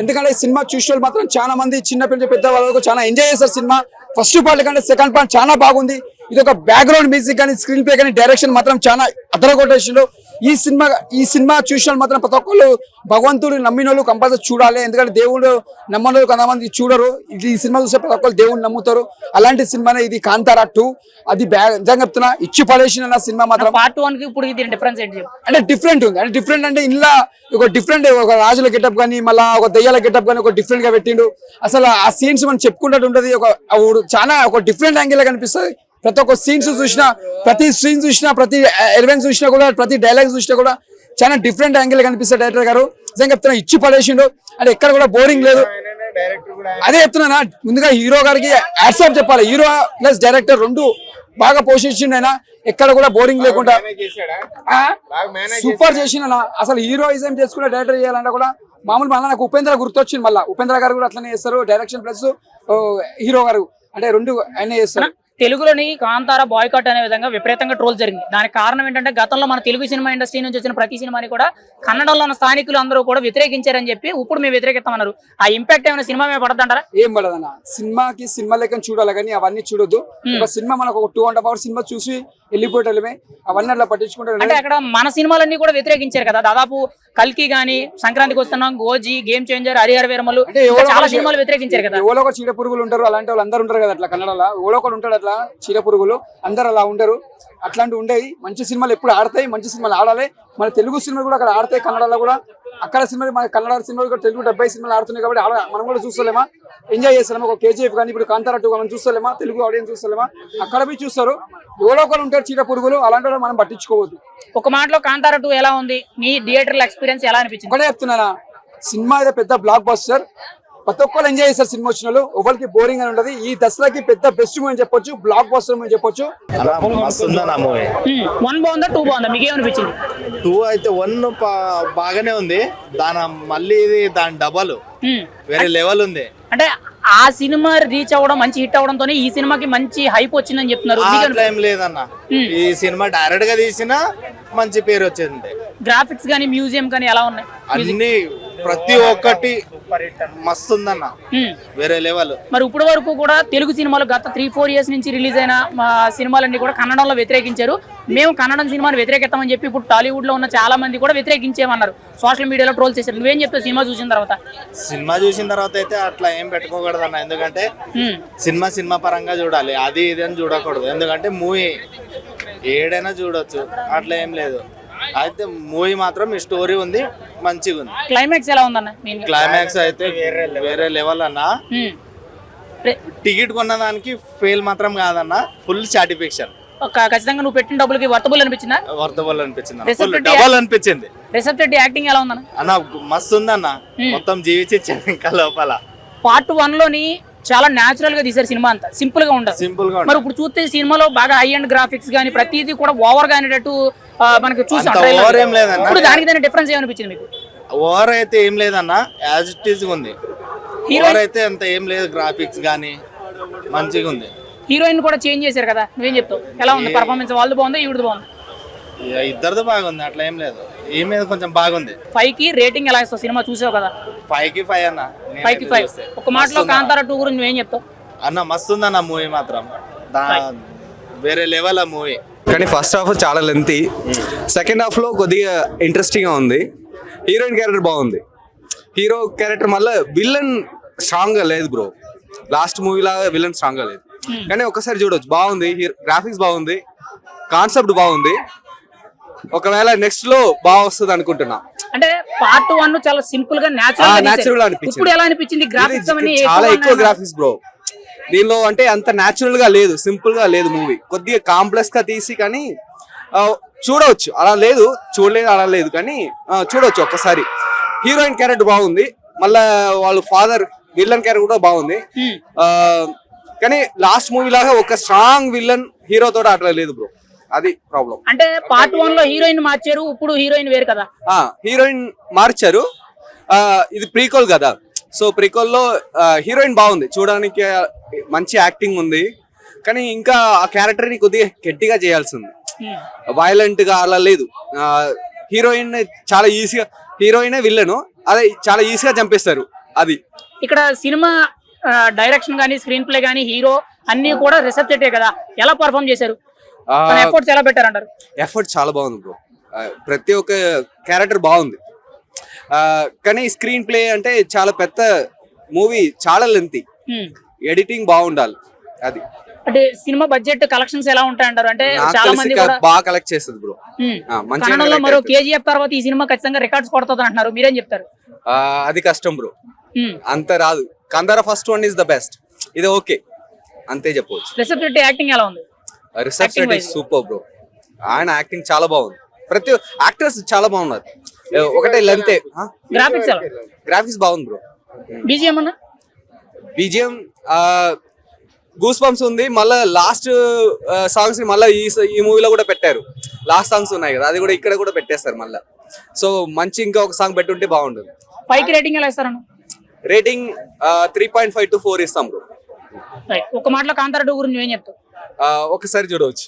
ఎందుకంటే ఈ సినిమా చూసిన వాళ్ళు మాత్రం చాలా మంది చిన్న పిల్లలు పెద్ద వాళ్ళకు చాలా ఎంజాయ్ చేస్తారు సినిమా. ఫస్ట్ పార్ట్ కంటే సెకండ్ పార్ట్ చాలా బాగుంది. ఇది ఒక బ్యాక్గ్రౌండ్ మ్యూజిక్ కానీ స్క్రీన్ ప్లే కానీ డైరెక్షన్ మాత్రం చాలా అదరగొట్టేసిండు. ఈ సినిమా ఈ సినిమా చూసిన మాత్రం ప్రతి ఒక్కళ్ళు భగవంతుడు నమ్మిన వాళ్ళు కంపల్సరీ చూడాలి. ఎందుకంటే దేవుడు నమ్మని కొంతమంది చూడరు. ఇది ఈ సినిమా చూస్తే ప్రతి ఒక్కళ్ళు దేవుడు నమ్ముతారు. అలాంటి సినిమానే ఇది కాంతారా టూ అది బ్యాగ్ నిజంగా చెప్తున్నా ఇచ్చి పడేసిన సినిమా మాత్రం పార్ట్ వన్కి ఇప్పుడు డిఫరెన్స్ ఏంటి అంటే డిఫరెంట్ ఉంది. అంటే డిఫరెంట్ అంటే ఇంట్లో ఒక డిఫరెంట్ ఒక రాజుల గెటప్ కానీ మళ్ళా ఒక దయ్యాల గెటప్ కానీ ఒక డిఫరెంట్గా పెట్టిండు. అసలు ఆ సీన్స్ మనం చెప్పుకున్నట్టు ఉంటది ఒక చాలా ఒక డిఫరెంట్ యాంగిల్ కనిపిస్తుంది. ప్రతి ఒక్క సీన్స్ చూసినా ప్రతి సీన్ చూసినా ప్రతి ఎలిమెంట్స్ చూసినా కూడా ప్రతి డైలాగ్ చూసినా కూడా చాలా డిఫరెంట్ యాంగిల్ కనిపిస్తుంది డైరెక్టర్ గారు. నిజంగా చెప్తున్నా ఇచ్చి పడేసిండు. అంటే ఎక్కడ కూడా బోరింగ్ లేదు. అదే చెప్తున్నా ముందుగా హీరో గారికి యాక్సెప్ట్ చెప్పాలి. హీరో ప్లస్ డైరెక్టర్ రెండు బాగా పోషించిండు ఆయన ఎక్కడ కూడా బోరింగ్ లేకుండా? సూపర్ చేసిన అసలు హీరోయిజం చేసుకునే డైరెక్టర్ చేయాలంటే కూడా మామూలు మళ్ళీ నాకు ఉపేంద్ర గుర్తొచ్చింది మళ్ళీ. ఉపేంద్ర గారు కూడా అట్లనే చేస్తారు. డైరెక్షన్ ప్లస్ హీరో గారు. అంటే రెండు ఆయన చేస్తారు. తెలుగులోని కాంతార బాయ్కాట్ అనే విధంగా విపరీతంగా ట్రోల్ జరిగింది. దానికి కారణం ఏంటంటే గతంలో మన తెలుగు సినిమా ఇండస్ట్రీ నుంచి వచ్చిన ప్రతి సినిమాని కూడా కన్నడంలో ఉన్న స్థానికులు అందరూ కూడా వ్యతిరేకించారని చెప్పి ఇప్పుడు మేము వ్యతిరేకిస్తామన్నారు. ఆ ఇంపాక్ట్ ఏమైనా సినిమా మీద పడద్దంటారా? ఏం పడదన్న. సినిమాకి సినిమా లెక్క చూడాలి కానీ అవన్నీ చూడొద్దు. ఒక సినిమా మనకు ఒక టూ అండ్ హాఫ్ అవర్స్ సినిమా చూసి వెళ్ళిపోవటమే అవన్నీ అట్లా పట్టించుకుంటారు అంటే అక్కడ మన సినిమాలన్నీ కూడా వ్యతిరేకించారు కదా. దాదాపు కల్కి గాని సంక్రాంతికి వస్తున్నాం గోజీ గేమ్ చేంజర్ హరిహర వీరమలు చాలా సినిమాలు వ్యతిరేకించారు కదా. ఎవరో ఒక చీడ పురుగులు ఉంటారు అలాంటి వాళ్ళు అందరు ఉంటారు కదా అట్లా కన్నడలో. ఎవరో ఉంటాడు అట్లా చీడ పురుగులు అందరు అలా ఉండరు. అట్లాంటివి ఉండేవి. మంచి సినిమాలు ఎప్పుడు ఆడతాయి మంచి సినిమాలు ఆడాలి. మన తెలుగు సినిమాలు కూడా అక్కడ ఆడతాయి కన్నడలో కూడా. అక్కడ సినిమాలు మన కన్నడ సినిమాలు కూడా తెలుగు డెబ్బై సినిమాలు ఆడుతున్నాయి కాబట్టి మనం కూడా చూస్తలేమా? ఎంజాయ్ చేస్తలేమా? ఒక కేజీఎఫ్ కానీ ఇప్పుడు కాంతారా టూ మనం చూస్తలేమా? తెలుగు ఆడియన్స్ చూస్తలేమా? అక్కడ పోయి చూస్తారు. ఎవరో ఒకరు ఉంటారు చీడ పురుగులు అలాంటి మనం పట్టించుకోవద్దు. ఒక మాటలో కాంతార టూ ఎలా ఉంది? నీ థియేటర్ ఎక్స్పీరియన్స్ ఎలా అనిపించింది? ఒకటే చెప్తున్నానా? సినిమా అయితే పెద్ద బ్లాక్ బస్టర్ ప్రతి ఒక్కరు ఎంజాయ్ చేస్తారు సినిమా వచ్చిన వాళ్ళు ఎవరికి బోరింగ్ అని ఉంటది ఈ దసరాకి పెద్ద బెస్ట్ మూవీ అని చెప్పొచ్చు బ్లాక్ బస్టర్ మూవీ చెప్పొచ్చు. వన్ బాగుందా టూ బాగుందా? మీకు ఏమనిపించింది టూ అయితే వన్ బాగానే ఉంది. దాని మళ్ళీ ఇది దాని డబల్. వేరే లెవెల్ ఉంది. అంటే ఆ సినిమా రీచ్ అవ్వడం మంచి హిట్ అవడంతోనే ఈ సినిమాకి మంచి హైప్ వచ్చిందని చెప్తున్నారు. లేదన్న. ఈ సినిమా డైరెక్ట్గా తీసినా మంచి పేరు వచ్చింది. గ్రాఫిక్స్ కానీ మ్యూజియం కానీ ఎలా ఉన్నాయి? అన్ని ప్రతి ఒక్కటి మస్తు ఉందన్న Hmm. వేరే లెవెల్. మరి ఇప్పటి వరకు కూడా తెలుగు సినిమాలు గత త్రీ ఫోర్ ఇయర్స్ నుంచి రిలీజ్ అయిన మా సినిమాలన్నీ కూడా కన్నడంలో వ్యతిరేకించారు. మేము కన్నడం సినిమాను వ్యతిరేకిస్తామని చెప్పి ఇప్పుడు టాలీవుడ్లో ఉన్న చాలా మంది కూడా వ్యతిరేకించేమన్నారు సోషల్ మీడియాలో ట్రోల్ చేశారు. నువ్వేం చెప్తావు సినిమా చూసిన తర్వాత? సినిమా చూసిన తర్వాత అయితే అట్లా ఏం పెట్టుకోకూడదు అన్న ఎందుకంటే. సినిమా సినిమా పరంగా చూడాలి. అది ఇది అని చూడకూడదు. ఎందుకంటే మూవీ ఏడైనా చూడొచ్చు. అట్లా ఏం లేదు. అయితే మూవీ మాత్రం ఈ స్టోరీ ఉంది. మంచిగా ఉంది క్లైమాక్స్ ఎలా ఉందన్న? నేను క్లైమాక్స్ అయితే వేరే లెవెల్ అన్న. టికెట్ కొన్నదానికి ఫెయిల్ మాత్రం కాదన్న. ఫుల్ సాటిస్ఫాక్షన్ ఒక ఖచ్చితంగా నువ్వు పెట్టిన డబ్బులకి వర్తబుల్ అనిపించిందా? వర్తబుల్ అనిపించింది డబల్ అనిపించింది. రిషబ్ శెట్టి యాక్టింగ్ ఎలా ఉందన్న? అన్న మస్తు ఉందన్న. మొత్తం జీవించాను ఇంకా లోపల. పార్ట్ వన్లోని చాలా న్యాచురల్గా తీశారు సినిమా అంతా. సింపుల్గా ఉండదు. సింపుల్గా మరి ఇప్పుడు చూస్తే సినిమాలో బాగా హై అండ్ గ్రాఫిక్స్ కానీ ప్రతిదీ కూడా ఓవర్గా అనేటట్టు మనకి చూసాం. ఇప్పుడు దానికి దాని డిఫరెన్స్ ఏమనిపించింది మీకు? ఓవర్ అయితే ఏం లేదన్న యాజ్ ఇట్ ఈస్ ఉంది. ఓవర్ అయితే అంత ఏం లేదు గ్రాఫిక్స్ కానీ మంచిగా ఉంది. హీరోయిన్ కూడా చేంజ్ చేశారు కదా నువ్వేం చెప్తావు? ఎలా ఉంది? పర్ఫార్మెన్స్ వాళ్ళది బాగుంది ఈవిడది బాగుంది? ఇద్దరిది బాగుంది అట్లా ఏం లేదు. ఈ మీద కొంచెం బాగుంది. ఫైవ్కి రేటింగ్ ఎలా ఇస్తావు? సినిమా చూసావు కదా? ఫైవ్కి ఫైవ్ అన్న ఫైవ్కి ఫైవ్. ఒక మాటలో. కాంతారా టూ గురించి నువ్వేం చెప్తావు? అన్న మస్తు ఉందన్న మూవీ మాత్రం వేరే లెవెల్ ఆ మూవీ కానీ ఫస్ట్ హాఫ్ చాలా లెంతీ సెకండ్ హాఫ్లో కొద్దిగా ఇంట్రెస్టింగ్గా ఉంది. హీరోయిన్ క్యారెక్టర్ బాగుంది. హీరో క్యారెక్టర్ మళ్ళీ విలన్ స్ట్రాంగ్గా లేదు బ్రో లాస్ట్ మూవీ లాగా విలన్ స్ట్రాంగ్గా లేదు. కానీ ఒకసారి చూడొచ్చు. బాగుంది. గ్రాఫిక్స్ బాగుంది. కాన్సెప్ట్ బాగుంది. ఒకవేళ నెక్స్ట్లో బాగా వస్తుంది అనుకుంటున్నా. అంటే పార్ట్ వన్ చాలా సింపుల్గా natural గా అనిపించింది. ఇప్పుడు ఎలా అనిపించింది? గ్రాఫిక్స్ చాలా ఎక్కువ. గ్రాఫిక్స్ బ్రో దీనిలో అంటే అంత న్యాచురల్గా లేదు సింపుల్గా లేదు మూవీ కొద్దిగా కాంప్లెక్స్గా తీసి కానీ చూడవచ్చు. అలా లేదు చూడలేదు అలా లేదు కానీ చూడవచ్చు ఒక్కసారి. హీరోయిన్ క్యారెక్టర్ బాగుంది. మళ్ళా వాళ్ళ ఫాదర్ విల్లన్ క్యారెక్టర్ కూడా బాగుంది. Hmm. కానీ లాస్ట్ మూవీ లాగా ఒక స్ట్రాంగ్ విల్లన్ హీరో తోట అట్లా లేదు బ్రో అది ప్రాబ్లం అంటే పార్ట్ వన్లో హీరోయిన్ మార్చారు ఇప్పుడు హీరోయిన్ వేరు కదా. హీరోయిన్ మార్చారు. ఇది ప్రీకోల్ కదా. సో ప్రీకోల్లో హీరోయిన్ బాగుంది. చూడడానికి మంచి యాక్టింగ్ ఉంది. కానీ ఇంకా ఆ క్యారెక్టర్ని కొద్దిగా గట్టిగా చేయాల్సి ఉంది Hmm. వైలెంట్గా అలా లేదు. హీరోయిన్ చాలా ఈజీగా హీరోయినే విల్లను. అదే చాలా ఈజీగా చంపేస్తారు. అది. ఇక్కడ సినిమా డైరెక్షన్ కానీ స్క్రీన్ ప్లే కానీ హీరో అన్ని కూడా రిసెప్టెడే కదా. ఎలా పర్ఫామ్ చేశారు? ఎఫర్ట్స్ ఎలా పెట్టారంటారు? ఎఫర్ట్ చాలా బాగుంది బ్రో ప్రతి ఒక్క క్యారెక్టర్ బాగుంది. కానీ స్క్రీన్ ప్లే అంటే చాలా పెద్ద మూవీ చాలా లెంతీ Hmm. ఎడిటింగ్ బాగుండాలి అది. అంటే సినిమా బడ్జెట్ కలెక్షన్స్ ఎలా ఉంటాయంటారు? అంటే చాలా మంది బాగా కలెక్ట్ చేస్తుంది బ్రో Hmm. కన్నడంలో మరో. కేజీఎఫ్ తర్వాత ఈ సినిమా ఖచ్చితంగా రికార్డ్స్ కొడుతుంది అంటున్నారు. మీరేం చెప్తారు? అది కష్టం బ్రో Hmm. అంత రాదు. Kantara first one is the best ఇది ఓకే అంతే చెప్పవచ్చు. రిసెప్టెడ్ యాక్టింగ్ ఎలా ఉంది? Wise. సూపర్ బ్రో ఆయన యాక్టింగ్ చాలా బాగుంది. ప్రతి యాక్టర్స్ చాలా బాగున్నారు. ఒకటే లెంతే గ్రాఫిక్స్ ఎలా? గ్రాఫిక్స్ బాగుంది బ్రో బీజిఎం అన్న? బీజిఎం గూస్ బంప్స్ ఉంది. మళ్ళీ లాస్ట్ సాంగ్స్ని మళ్ళీ ఈ ఈ మూవీలో కూడా పెట్టారు. లాస్ట్ సాంగ్స్ ఉన్నాయి కదా అది కూడా ఇక్కడ కూడా పెట్టేస్తారు మళ్ళీ. సో మంచి ఇంకా ఒక సాంగ్ పెట్టుంటే బాగుంటుంది. పైకి రేటింగ్ ఎలా ఇస్తారన్న? Rating three point five to four ఇస్తాం బ్రో. ఒక మాటలో కాంతార టూ గురించి ఏం చెప్తావు? ఒకసారి చూడవచ్చు.